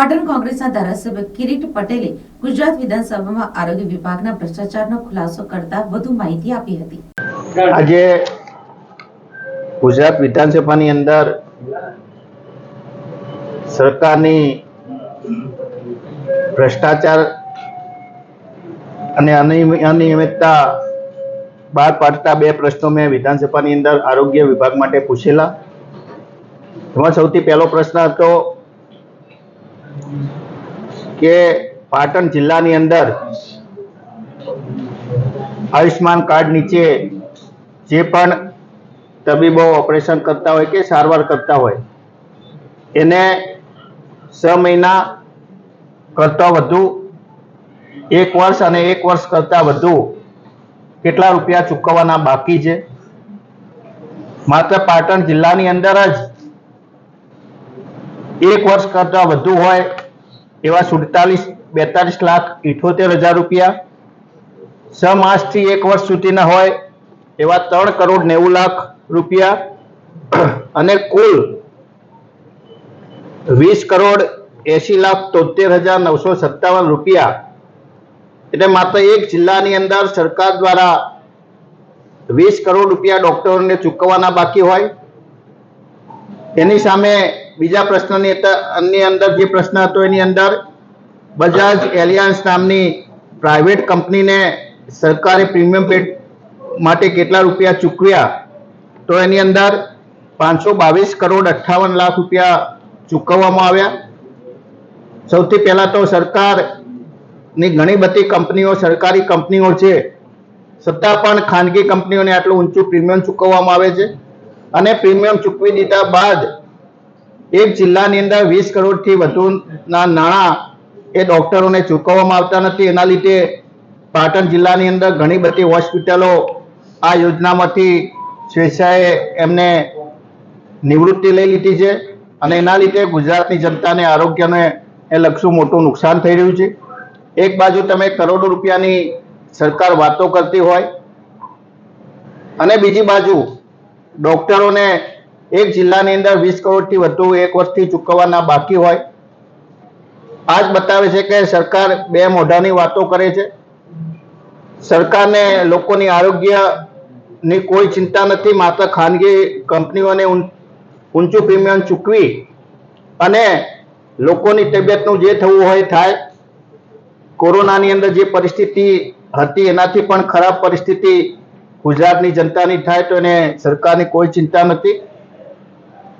પાટણ કોંગ્રેસના ધારાસભ્ય કિરીટ પટેલે ગુજરાત વિધાનસભામાં આરોગ્ય વિભાગના ભ્રષ્ટાચારનો ખુલાસો કરતા વધુ માહિતી આપી હતી. આજે ગુજરાત વિધાનસભાની અંદર સરકારની ભ્રષ્ટાચાર અને, અનિયમિતતા બહાર પાડતા બે પ્રશ્નો મેં વિધાનસભાની અંદર આરોગ્ય વિભાગ માટે પૂછેલા. એમાં સૌથી પહેલો પ્રશ્ન હતો કે પાટણ જિલ્લાની અંદર આયુષ્માન કાર્ડ નીચે જે પણ તબીબો ઓપરેશન કરતા હોય કે સારવાર કરતા હોય, એને છ મહિના કરતાં વધુ, એક વર્ષ અને એક વર્ષ કરતાં વધુ કેટલા રૂપિયા ચૂકવવાના બાકી છે? માત્ર પાટણ જિલ્લાની અંદર જ એક વર્ષ કરતાં વધુ હોય એવા સુડતાલીસ, બેતાલીસ લાખ ઇઠોતેર હજાર રૂપિયા. છ માસથી એક વર્ષ સુધીના હોય એવા ત્રણ કરોડ નેવું લાખ રૂપિયા. અને કુલ વીસ કરોડ એસી લાખ તોતેર હજાર નવસો સત્તાવન રૂપિયા. એટલે માત્ર એક જિલ્લાની અંદર સરકાર દ્વારા વીસ કરોડ રૂપિયા ડોક્ટરોને ચૂકવવાના બાકી હોય. એની સામે બીજા પ્રશ્નની અન્ય અંદર જે પ્રશ્ન હતો એની અંદર, બજાજ એલિયાન્સ નામની પ્રાઇવેટ કંપનીને સરકારે પ્રીમિયમ પેડ માટે કેટલા રૂપિયા ચૂકવ્યા? તો એની અંદર પાંચસો બાવીસ કરોડ અઠ્ઠાવન લાખ રૂપિયા ચૂકવવામાં આવ્યા. સૌથી પહેલાં તો સરકારની ઘણી બધી કંપનીઓ, સરકારી કંપનીઓ છે છતાં પણ ખાનગી કંપનીઓને આટલું ઊંચું પ્રીમિયમ ચૂકવવામાં આવે છે. અને પ્રીમિયમ ચૂકવી દીધા બાદ એક જિલ્લાની અંદર વીસ કરોડથી વધુના નાણાં એ ડોક્ટરોને ચૂકવવામાં આવતા નથી. એના લીધે પાટણ જિલ્લાની અંદર ઘણી બધી હોસ્પિટલો આ યોજનામાંથી સ્વેચ્છાએ એમને નિવૃત્તિ લઈ લીધી છે અને એના લીધે ગુજરાતની જનતાને આરોગ્યને એ લગતું મોટું નુકસાન થઈ રહ્યું છે. એક બાજુ તમે કરોડો રૂપિયાની સરકાર વાતો કરતી હોય અને બીજી બાજુ ડોક્ટરોને એક જિલ્લાની અંદર વીસ કરોડથી વધુ એક વર્ષથી ચૂકવવાના બાકી હોય. આ બતાવે છે કે સરકાર બે મોઢાની વાતો કરે છે. સરકારને લોકોની આરોગ્યની કોઈ ચિંતા નથી, માત્ર ખાનગી કંપનીઓને ઊંચું પ્રીમિયમ ચૂકવી અને લોકોની તબિયતનું જે થવું હોય થાય. કોરોનાની અંદર જે પરિસ્થિતિ હતી એનાથી પણ ખરાબ પરિસ્થિતિ ગુજરાતની જનતાની થાય તો એને સરકારની કોઈ ચિંતા નથી.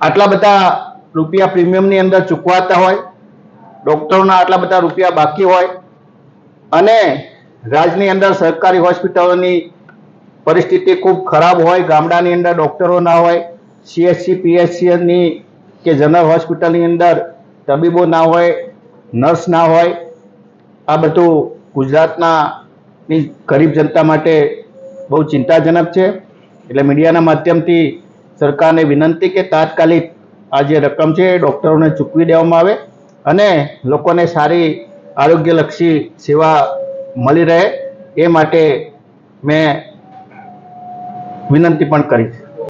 આટલા બધા રૂપિયા પ્રીમિયમની અંદર ચૂકવાતા હોય, ડોક્ટરોના આટલા બધા રૂપિયા બાકી હોય, અને રાજની અંદર સરકારી હોસ્પિટલોની પરિસ્થિતિ ખૂબ ખરાબ હોય, ગામડાની અંદર ડોક્ટરો ના હોય સીએચસી પીએચસીની કે જનરલ હોસ્પિટલની અંદર તબીબો ના હોય, નર્સ ના હોય, આ બધું ગુજરાતના ગરીબ જનતા માટે બહુ ચિંતાજનક છે. એટલે મીડિયાના માધ્યમથી સરકારને વિનંતી કે તાત્કાલિક આ જે રકમ છે એ ડૉક્ટરોને ચૂકવી દેવામાં આવે અને લોકોને સારી આરોગ્યલક્ષી સેવા મળી રહે એ માટે મેં વિનંતી પણ કરી છે.